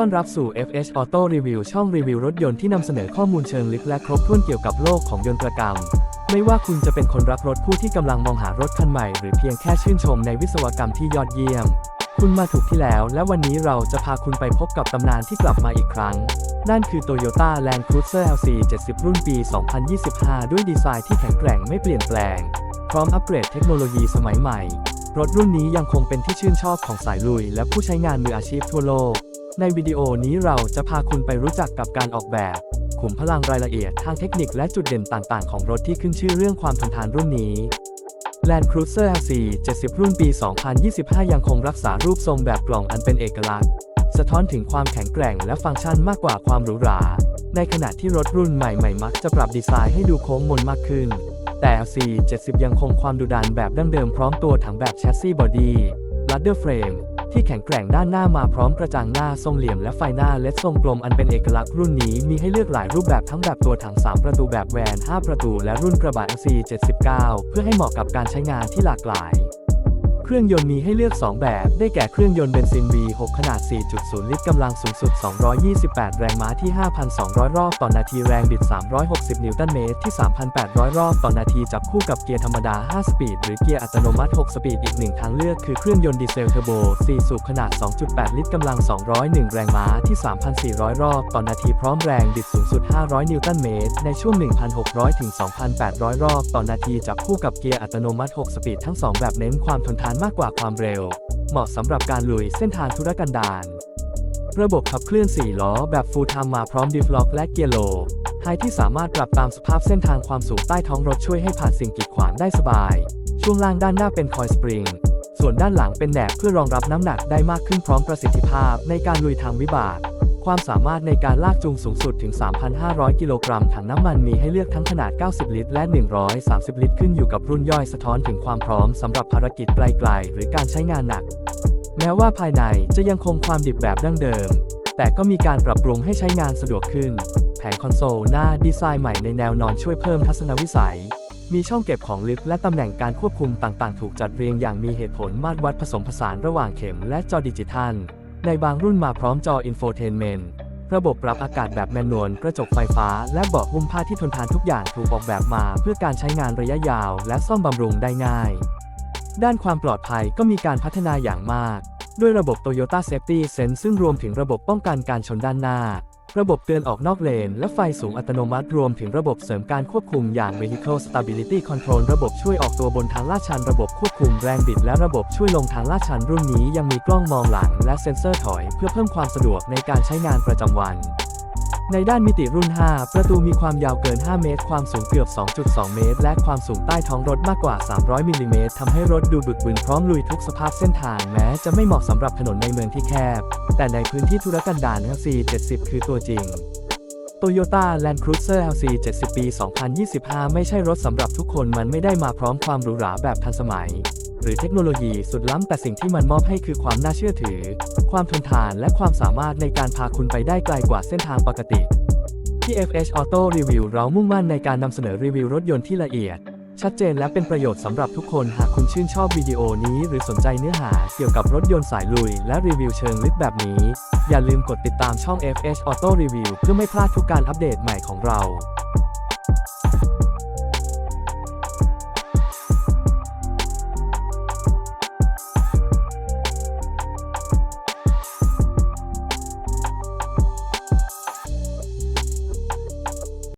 ต้อนรับสู่ FH Auto Review ช่องรีวิวรถยนต์ที่นำเสนอข้อมูลเชิงลึกและครบถ้วนเกี่ยวกับโลกของยนตรกรรม ไม่ว่าคุณจะเป็นคนรักรถผู้ที่กำลังมองหารถคันใหม่ หรือเพียงแค่ชื่นชมในวิศวกรรมที่ยอดเยี่ยม คุณมาถูกที่แล้ว และวันนี้เราจะพาคุณไปพบกับตำนานที่กลับมาอีกครั้ง นั่นคือ Toyota Land Cruiser LC 70 รุ่นปี 2025 ด้วยดีไซน์ที่แข็งแกร่งไม่เปลี่ยนแปลง พร้อมอัปเกรดเทคโนโลยีสมัยใหม่ รถรุ่นนี้ยังคงเป็นที่ชื่นชอบของสายลุย และผู้ใช้งานมืออาชีพทั่วโลก ในวิดีโอนี้เราจะพาคุณไปรู้จักกับการออกแบบขุมพลังรายละเอียดทางเทคนิคและจุดเด่นต่างๆ ของรถที่ขึ้นชื่อเรื่องความทนทานรุ่นนี้ Land Cruiser LC 70 รุ่นปี 2025 ยังคงรักษารูปทรงแบบกล่องอันเป็นเอกลักษณ์ สะท้อนถึงความแข็งแกร่งและฟังก์ชันมากกว่าความหรูหรา ในขณะที่รถรุ่นใหม่ๆ มักจะปรับดีไซน์ให้ดูโค้งมนมากขึ้น แต่ LC 70 ยังคงความดุดันแบบดั้งเดิมพร้อมตัวถังแบบแชสซีบอดี้ลัดเดอร์เฟรม ที่แข็งแกร่งด้านหน้ามาพร้อมกระจังหน้าทรงเหลี่ยมและไฟหน้าเลดทรงกลมอันเป็นเอกลักษณ์รุ่นนี้มีให้เลือกหลายรูปแบบทั้งแบบตัวถัง 3 ประตูแบบแวน 5 ประตู และรุ่นกระบะ LC 79 เพื่อให้เหมาะกับการใช้งานที่หลากหลาย เครื่องยนต์มีให้เลือก 2 แบบ ได้แก่เครื่องยนต์เบนซิน V6 ขนาด 4.0 ลิตรกำลังสูงสุด 228 แรงม้าที่ 5,200 รอบต่อนาทีแรงบิด 360 นิวตันเมตรที่ 3,800 รอบต่อนาที จับคู่กับเกียร์ธรรมดา 5 สปีด หรือเกียร์อัตโนมัติ 6 สปีด อีกหนึ่งทางเลือกคือเครื่องยนต์ดีเซลเทอร์โบ 4 สูบขนาด 2.8 ลิตรกำลัง 201 แรงม้าที่ 3,400 รอบต่อนาทีพร้อมแรงบิดสูงสุด 500 นิวตันเมตรในช่วง 1,600 ถึง 2,800 รอบต่อนาทีจับคู่กับเกียร์อัตโนมัติ 6 สปีดทั้ง 2 แบบเน้นความทนทานมากกว่าความเร็ว เหมาะสำหรับการลุยเส้นทางธุรกันดารระบบขับเคลื่อน 4 ล้อแบบ Full Time มาพร้อมดิฟล็อกและเกียร์โลไฮที่สามารถปรับตามสภาพเส้นทางความสูงใต้ท้องรถช่วยให้ผ่านสิ่งกีดขวางได้สบาย ช่วงล่างด้านหน้าเป็นคอยสปริง ส่วนด้านหลังเป็นแหนบเพื่อรองรับน้ำหนักได้มากขึ้นพร้อมประสิทธิภาพในการลุยทางวิบาก ความสามารถในการลากจูงสูงสุดถึง 3,500 กิโลกรัม ถังน้ำมันมีให้เลือกทั้งขนาด 90 ลิตร และ 130 ลิตร ขึ้นอยู่กับรุ่นย่อยสะท้อนถึงความพร้อมสำหรับภารกิจไกลๆ หรือการใช้งานหนัก แม้ว่าภายในจะยังคงความดิบแบบดั้งเดิม แต่ก็มีการปรับปรุงให้ใช้งานสะดวกขึ้น แผงคอนโซลหน้าดีไซน์ใหม่ในแนวนอนช่วยเพิ่มทัศนวิสัยมีช่องเก็บของลึกและตำแหน่งการควบคุมต่างๆ ถูกจัดเรียงอย่างมีเหตุผลมาตรวัดผสมผสานระหว่างเข็มและจอดิจิทัล ในบางรุ่นมาพร้อมจออินโฟเทนเมนต์ระบบปรับอากาศแบบแมนนวล กระจกไฟฟ้า และเบาะหุ้มผ้าที่ทนทานทุกอย่างถูกออกแบบมา เพื่อการใช้งานระยะยาว และซ่อมบำรุงได้ง่าย ด้านความปลอดภัยก็มีการพัฒนาอย่างมาก ด้วยระบบ Toyota Safety Sense ซึ่งรวมถึงระบบป้องกันการชนด้านหน้า ระบบเตือนออกนอกเลน และไฟสูงอัตโนมัติรวมถึงระบบเสริมการควบคุมอย่าง Vehicle Stability Control ระบบช่วยออกตัวบนทางลาดชัน ระบบควบคุมแรงบิด และระบบช่วยลงทางลาดชันรุ่นนี้ยังมีกล้องมองหลัง และเซ็นเซอร์ถอย เพื่อเพิ่มความสะดวกในการใช้งานประจำวัน ในด้านมิติรุ่น 5 ประตูมีความยาวเกิน 5 เมตร ความสูงเกือบ 2.2 เมตร และความสูงใต้ท้องรถมากกว่า 300มิลลิเมตรทำให้รถดูบึกบึนพร้อมลุยทุกสภาพเส้นทางแม้จะไม่เหมาะสำหรับถนนในเมืองที่แคบ แต่ในพื้นที่ธุรกันดาร LC 70 คือตัวจริง Toyota Land Cruiser LC 70 ปี 2025 ไม่ใช่รถสำหรับทุกคนมันไม่ได้มาพร้อมความหรูหราแบบทันสมัย หรือเทคโนโลยีสุดล้ำแต่สิ่งที่มันมอบให้คือความน่าเชื่อถือ ความทนทานและความสามารถในการพาคุณไปได้ไกลกว่าเส้นทางปกติ ที่ FH Auto Review เรามุ่งมั่นในการนำเสนอรีวิวรถยนต์ที่ละเอียด ชัดเจนและเป็นประโยชน์สำหรับทุกคนหากคุณชื่นชอบวิดีโอนี้หรือสนใจเนื้อหาเกี่ยวกับรถยนต์สายลุย และรีวิวเชิงลึกแบบนี้ อย่าลืมกดติดตามช่อง FH Auto Review เพื่อไม่พลาดทุกการอัปเดตใหม่ของเรา